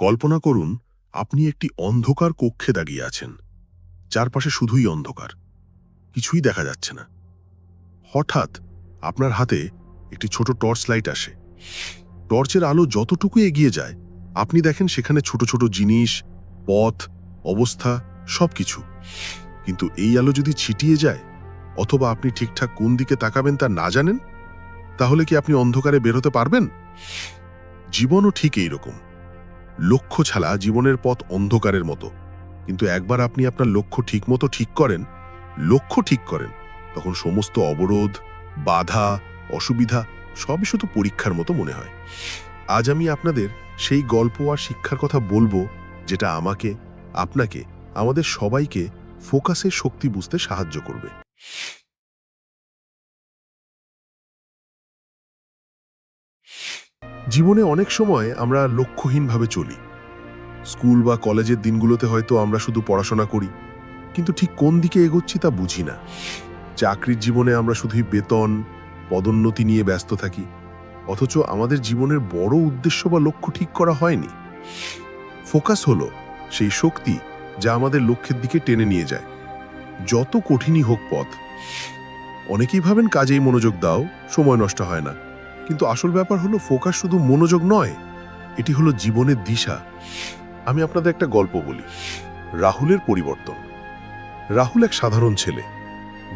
কল্পনা করুন, আপনি একটি অন্ধকার কক্ষে দাঁড়িয়ে আছেন। চারপাশে শুধুই অন্ধকার। কিছুই দেখা যাচ্ছে না। হঠাৎ আপনার হাতে একটি ছোট টর্চ লাইট আসে। টর্চের আলো যতটুকু এগিয়ে যায়, আপনি দেখেন সেখানে ছোট ছোট জিনিস, পথ, অবস্থা, সবকিছু। কিন্তু এই আলো যদি ছিটিয়ে যায়, অথবা আপনি ঠিকঠাক কোন দিকে তাকাবেন তা না জানেন, তাহলে কি আপনি অন্ধকারে বেরোতে পারবেন? জীবনও ঠিক এই রকম লক্ষ্য ছাড়া জীবনের পথ অন্ধকারের মতো। কিন্তু একবার আপনি আপনার লক্ষ্য ঠিকমতো ঠিক করেন, লক্ষ্য ঠিক করেন, তখন সমস্ত অবরোধ, বাধা, অসুবিধা সবই শুধু পরীক্ষার মতো মনে হয়। আজ আমি আপনাদের সেই গল্প আর শিক্ষার কথা বলব, যেটা আমাকে, আপনাকে, আমাদের সবাইকে ফোকাসের শক্তি বুঝতে সাহায্য করবে। জীবনে অনেক সময় আমরা লক্ষ্যহীনভাবে চলি। স্কুল বা কলেজের দিনগুলোতে হয়তো আমরা শুধু পড়াশোনা করি, কিন্তু ঠিক কোন দিকে এগোচ্ছি তা বুঝি না। চাকরির জীবনে আমরা শুধুই বেতন, পদোন্নতি নিয়ে ব্যস্ত থাকি, অথচ আমাদের জীবনের বড় উদ্দেশ্য বা লক্ষ্য ঠিক করা হয়নি। ফোকাস হলো সেই শক্তি যা আমাদের লক্ষ্যের দিকে টেনে নিয়ে যায়। যত কঠিনই হোক পথ, অনেকেই ভাবেন কাজেই মনোযোগ দাও, সময় নষ্ট হয় না। কিন্তু আসল ব্যাপার হলো ফোকাস শুধু মনোযোগ নয়, এটি হলো জীবনের দিশা। আমি আপনাদের একটা গল্প বলি। রাহুলের পরিবর্তন। রাহুল এক সাধারণ ছেলে।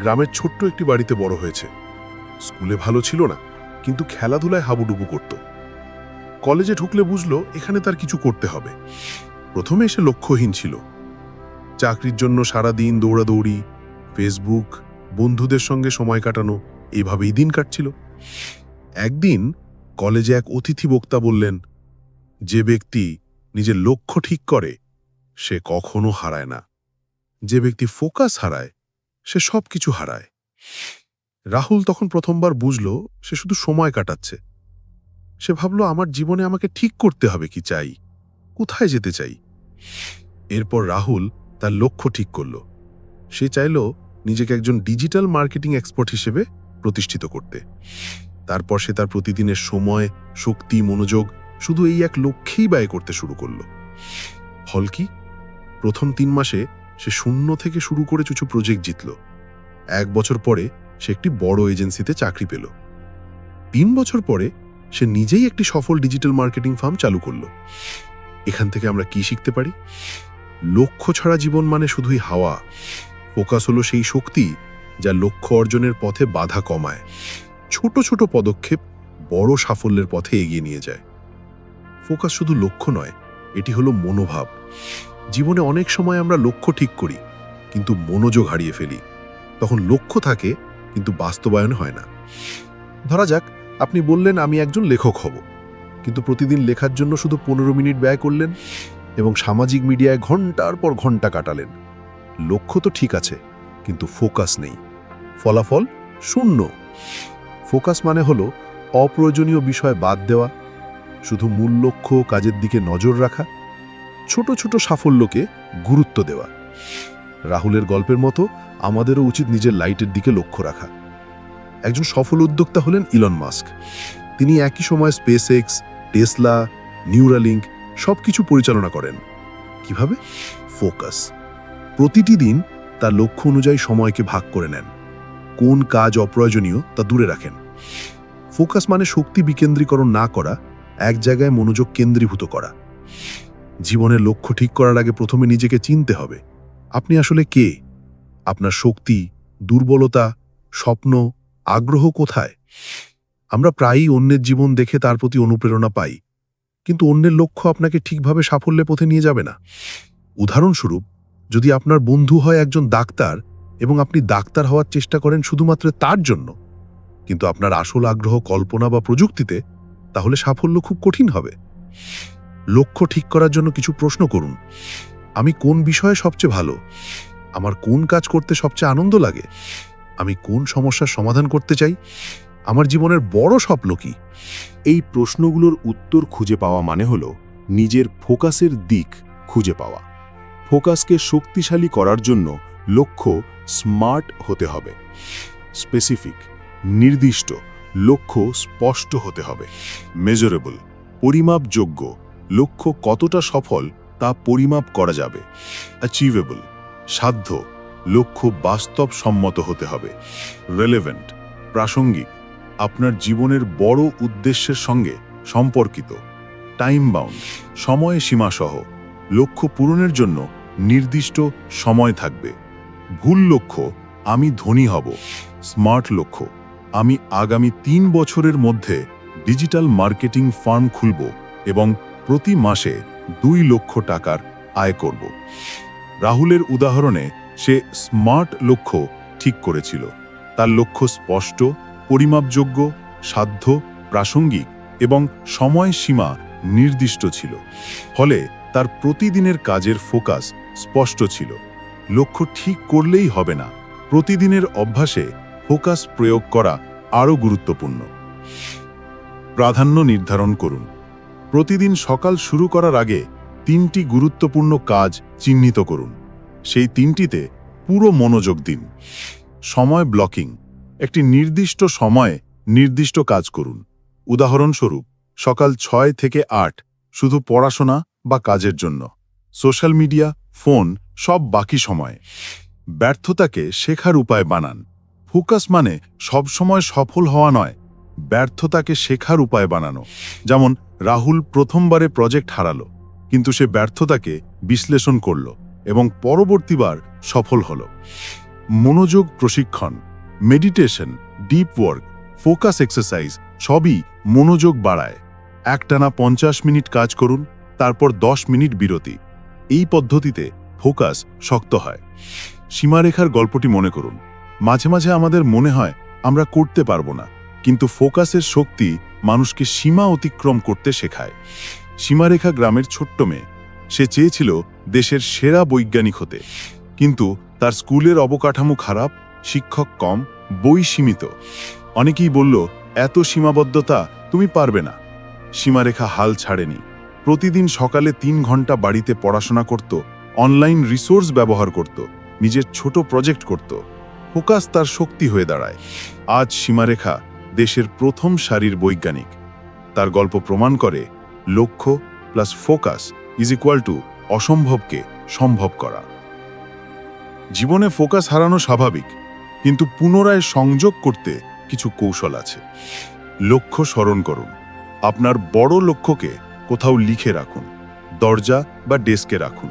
গ্রামের ছোট্ট একটি বাড়িতে বড় হয়েছে। স্কুলে ভালো ছিল না, কিন্তু খেলাধুলায় হাবুডুবু করত। কলেজে ঢুকলে বুঝলো এখানে তার কিছু করতে হবে। প্রথমে এসে লক্ষ্যহীন ছিল। চাকরির জন্য সারা দিন দৌড়াদৌড়ি, ফেসবুক, বন্ধুদের সঙ্গে সময় কাটানো, এভাবেই দিন কাটছিল। একদিন কলেজে এক অতিথি বক্তা বললেন, যে ব্যক্তি নিজের লক্ষ্য ঠিক করে, সে কখনো হারায় না। যে ব্যক্তি ফোকাস হারায়, সে সব কিছু হারায়। রাহুল তখন প্রথমবার বুঝল, সে শুধু সময় কাটাচ্ছে। সে ভাবল, আমার জীবনে আমাকে ঠিক করতে হবে কি চাই? কোথায় যেতে চাই? এরপর রাহুল তার লক্ষ্য ঠিক করল। সে চাইল নিজেকে একজন ডিজিটাল মার্কেটিং এক্সপার্ট হিসেবে প্রতিষ্ঠিত করতে। তারপর সে তার প্রতিদিনের সময়, শক্তি, মনোযোগ শুধু এই এক লক্ষ্যেই ব্যয় করতে শুরু করল। ফল কি? প্রথম তিন মাসে সে শূন্য থেকে শুরু করে কিছু প্রজেক্ট জিতল। এক বছর পরে সে একটি বড় এজেন্সিতে চাকরি পেল। তিন বছর পরে সে নিজেই একটি সফল ডিজিটাল মার্কেটিং ফার্ম চালু করল। এখান থেকে আমরা কি শিখতে পারি? লক্ষ্য ছাড়া জীবন মানে শুধুই হাওয়া। ফোকাস হলো সেই শক্তি যা লক্ষ্য অর্জনের পথে বাধা কমায়। ছোট ছোট পদক্ষেপ বড় সাফল্যের পথে এগিয়ে নিয়ে যায়। ফোকাস শুধু লক্ষ্য নয়, এটি হলো মনোভাব। জীবনে অনেক সময় আমরা লক্ষ্য ঠিক করি, কিন্তু মনোযোগ হারিয়ে ফেলি। তখন লক্ষ্য থাকে, কিন্তু বাস্তবায়ন হয় না। ধরা যাক, আপনি বললেন, আমি একজন লেখক হব। কিন্তু প্রতিদিন লেখার জন্য শুধু পনেরো মিনিট ব্যয় করলেন এবং সামাজিক মিডিয়ায় ঘণ্টার পর ঘণ্টা কাটালেন। লক্ষ্য তো ঠিক আছে, কিন্তু ফোকাস নেই। ফলাফল শূন্য। ফোকাস মানে হলো অপ্রয়োজনীয় বিষয় বাদ দেওয়া, শুধু মূল লক্ষ্য কাজের দিকে নজর রাখা, ছোট ছোট সাফল্যকে গুরুত্ব দেওয়া। রাহুলের গল্পের মতো আমাদেরও উচিত নিজের লাইটের দিকে লক্ষ্য রাখা। একজন সফল উদ্যোক্তা হলেন ইলন মাস্ক। তিনি একই সময় স্পেস এক্স টেসলা নিউরালিঙ্ক সব কিছু পরিচালনা করেন। কীভাবে? ফোকাস। প্রতিটি দিন তার লক্ষ্য অনুযায়ী সময়কে ভাগ করে নেন। কোন কাজ অপ্রয়োজনীয় তা দূরে রাখেন। ফোকাস মানে শক্তি বিকেন্দ্রীকরণ না করা, এক জায়গায় মনোযোগ কেন্দ্রীভূত করা। জীবনের লক্ষ্য ঠিক করার আগে প্রথমে নিজেকে চিনতে হবে, আপনি আসলে কে? আপনার শক্তি, দুর্বলতা, স্বপ্ন, আগ্রহ কোথায়? আমরা প্রায়ই অন্যের জীবন দেখে তার প্রতি অনুপ্রেরণা পাই, কিন্তু অন্যের লক্ষ্য আপনাকে ঠিকভাবে সাফল্যের পথে নিয়ে যাবে না। উদাহরণস্বরূপ, যদি আপনার বন্ধু হয় একজন ডাক্তার এবং আপনি ডাক্তার হওয়ার চেষ্টা করেন শুধুমাত্র তার জন্য কিন্তু আপনার আসল আগ্রহ কল্পনা বা প্রযুক্তিতে, তাহলে সাফল্য খুব কঠিন হবে। লক্ষ্য ঠিক করার জন্য কিছু প্রশ্ন করুন। আমি কোন বিষয়ে সবচেয়ে ভালো? আমার কোন কাজ করতে সবচেয়ে আনন্দ লাগে? আমি কোন সমস্যার সমাধান করতে চাই? আমার জীবনের বড় স্বপ্ন কি? এই প্রশ্নগুলোর উত্তর খুঁজে পাওয়া মানে হল নিজের ফোকাসের দিক খুঁজে পাওয়া। ফোকাসকে শক্তিশালী করার জন্য লক্ষ্য স্মার্ট হতে হবে। স্পেসিফিক নির্দিষ্ট, লক্ষ্য স্পষ্ট হতে হবে। মেজারেবল পরিমাপযোগ্য, লক্ষ্য কতটা সফল তা পরিমাপ করা যাবে। অ্যাচিভেবল সাধ্য, লক্ষ্য বাস্তবসম্মত হতে হবে। রেলেভেন্ট প্রাসঙ্গিক, আপনার জীবনের বড় উদ্দেশ্যের সঙ্গে সম্পর্কিত। টাইম বাউন্ড সময় সীমাসহ লক্ষ্য পূরণের জন্য নির্দিষ্ট সময় থাকবে। ভুল লক্ষ্য, আমি ধনী হব। স্মার্ট লক্ষ্য আমি আগামী তিন বছরের মধ্যে ডিজিটাল মার্কেটিং ফার্ম খুলব এবং প্রতি মাসে দুই লক্ষ টাকার আয় করব। রাহুলের উদাহরণে, সে স্মার্ট লক্ষ্য ঠিক করেছিল। তার লক্ষ্য স্পষ্ট, পরিমাপযোগ্য, সাধ্য, প্রাসঙ্গিক এবং সময় সীমা নির্দিষ্ট ছিল। ফলে তার প্রতিদিনের কাজের ফোকাস স্পষ্ট ছিল। লক্ষ্য ঠিক করলেই হবে না। প্রতিদিনের অভ্যাসে ফোকাস প্রয়োগ করা আরও গুরুত্বপূর্ণ। প্রাধান্য নির্ধারণ করুন। প্রতিদিন সকাল শুরু করার আগে তিনটি গুরুত্বপূর্ণ কাজ চিহ্নিত করুন। সেই তিনটিতে পুরো মনোযোগ দিন। সময় ব্লকিং। একটি নির্দিষ্ট সময়ে নির্দিষ্ট কাজ করুন। উদাহরণস্বরূপ, সকাল ছয় থেকে আট শুধু পড়াশোনা বা কাজের জন্য। সোশ্যাল মিডিয়া, ফোন, সব বাকি সময়। ব্যর্থতাকে শেখার উপায় বানান। ফোকাস মানে সবসময় সফল হওয়া নয়, ব্যর্থতাকে শেখার উপায় বানানো। যেমন, রাহুল প্রথমবারে প্রজেক্ট হারালো, কিন্তু সে ব্যর্থতাকে বিশ্লেষণ করল এবং পরবর্তীবার সফল হল। মনোযোগ, প্রশিক্ষণ meditation deep work focus exercise সবই মনোযোগ বাড়ায়। একটানা পঞ্চাশ মিনিট কাজ করুন, তারপর দশ মিনিট বিরতি। এই পদ্ধতিতে ফোকাস শক্ত হয়। সীমারেখার গল্পটি মনে করুন। মাঝে মাঝে আমাদের মনে হয় আমরা করতে পারব না, কিন্তু ফোকাসের শক্তি মানুষকে সীমা অতিক্রম করতে শেখায়। সীমারেখা গ্রামের ছোট্ট মেয়ে, সে চেয়েছিল দেশের সেরা বৈজ্ঞানিক হতে, কিন্তু তার স্কুলের অবকাঠামো খারাপ, শিক্ষক কম, বই সীমিত। অনেকেই বলল, এত সীমাবদ্ধতা, তুমি পারবে না। সীমারেখা হাল ছাড়েনি। প্রতিদিন সকালে তিন ঘণ্টা বাড়িতে পড়াশোনা করত, অনলাইন রিসোর্স ব্যবহার করত, নিজের ছোট প্রজেক্ট করত। ফোকাস তার শক্তি হয়ে দাঁড়ায়। আজ সীমারেখা দেশের প্রথম সারির বৈজ্ঞানিক। তার গল্প প্রমাণ করে লক্ষ্য plus focus is equal to অসম্ভবকে সম্ভব করা। জীবনে ফোকাস হারানো স্বাভাবিক, কিন্তু পুনরায় সংযোগ করতে কিছু কৌশল আছে। লক্ষ্য স্মরণ করুন। আপনার বড় লক্ষ্যকে কোথাও লিখে রাখুন, দরজা বা ডেস্কে রাখুন।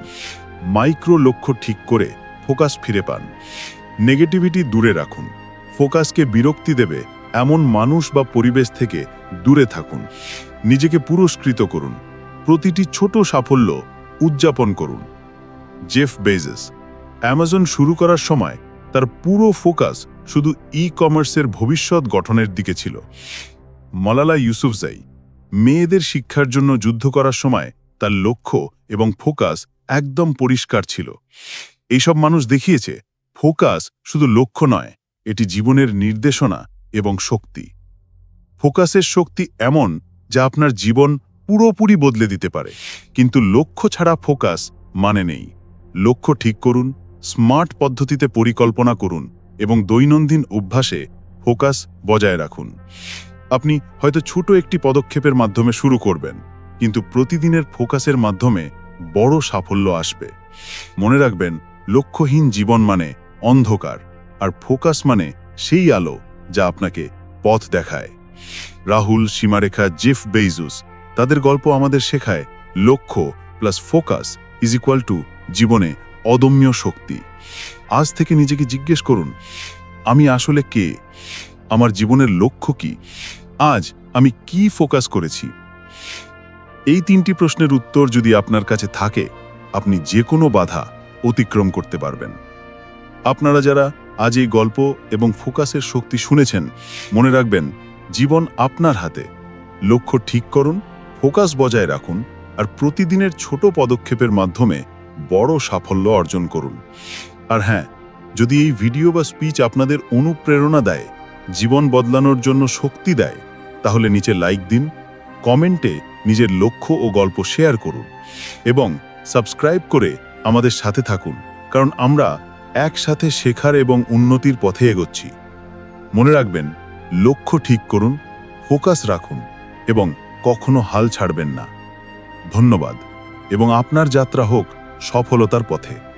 মাইক্রো লক্ষ্য ঠিক করে ফোকাস ফিরে পান। নেগেটিভিটি দূরে রাখুন। ফোকাসকে বিরক্তি দেবে এমন মানুষ বা পরিবেশ থেকে দূরে থাকুন। নিজেকে পুরস্কৃত করুন। প্রতিটি ছোট সাফল্য উদযাপন করুন। জেফ বেজেস, অ্যামাজন শুরু করার সময় তার পুরো ফোকাস শুধু ই কমার্সের ভবিষ্যৎ গঠনের দিকে ছিল। মলালা ইউসুফজাই, মেয়েদের শিক্ষার জন্য যুদ্ধ করার সময় তার লক্ষ্য এবং ফোকাস একদম পরিষ্কার ছিল। এইসব মানুষ দেখিয়েছে ফোকাস শুধু লক্ষ্য নয়, এটি জীবনের নির্দেশনা এবং শক্তি। ফোকাসের শক্তি এমন যা আপনার জীবন পুরোপুরি বদলে দিতে পারে। কিন্তু লক্ষ্য ছাড়া ফোকাস মানে নেই। লক্ষ্য ঠিক করুন, স্মার্ট পদ্ধতিতে পরিকল্পনা করুন এবং দৈনন্দিন অভ্যাসে ফোকাস বজায় রাখুন। আপনি হয়তো ছোট একটি পদক্ষেপের মাধ্যমে শুরু করবেন, কিন্তু প্রতিদিনের ফোকাসের মাধ্যমে বড় সাফল্য আসবে। মনে রাখবেন, লক্ষ্যহীন জীবন মানে অন্ধকার, আর ফোকাস মানে সেই আলো যা আপনাকে পথ দেখায়। রাহুল, সীমারেখা, জেফ বেইজুস, তাদের গল্প আমাদের শেখায় লক্ষ্য plus focus is equal to জীবনে অদম্য শক্তি। আজ থেকে নিজেকে জিজ্ঞেস করুন, আমি আসলে কে? আমার জীবনের লক্ষ্য কি? আজ আমি কি ফোকাস করেছি? এই তিনটি প্রশ্নের উত্তর যদি আপনার কাছে থাকে, আপনি যে কোনো বাধা অতিক্রম করতে পারবেন। আপনারা যারা আজ এই গল্প এবং ফোকাসের শক্তি শুনেছেন, মনে রাখবেন, জীবন আপনার হাতে। লক্ষ্য ঠিক করুন, ফোকাস বজায় রাখুন, আর প্রতিদিনের ছোট পদক্ষেপের মাধ্যমে বড় সাফল্য অর্জন করুন। আর হ্যাঁ যদি এই ভিডিও বা স্পিচ আপনাদের অনুপ্রেরণা দেয়, জীবন বদলানোর জন্য শক্তি দেয়, তাহলে নিচে লাইক দিন, কমেন্টে নিজের লক্ষ্য ও গল্প শেয়ার করুন এবং সাবস্ক্রাইব করে আমাদের সাথে থাকুন। কারণ আমরা একসাথে শেখার এবং উন্নতির পথে এগোচ্ছি। মনে রাখবেন, লক্ষ্য ঠিক করুন, ফোকাস রাখুন এবং কখনো হাল ছাড়বেন না। ধন্যবাদ এবং আপনার যাত্রা হোক সফলতার পথে।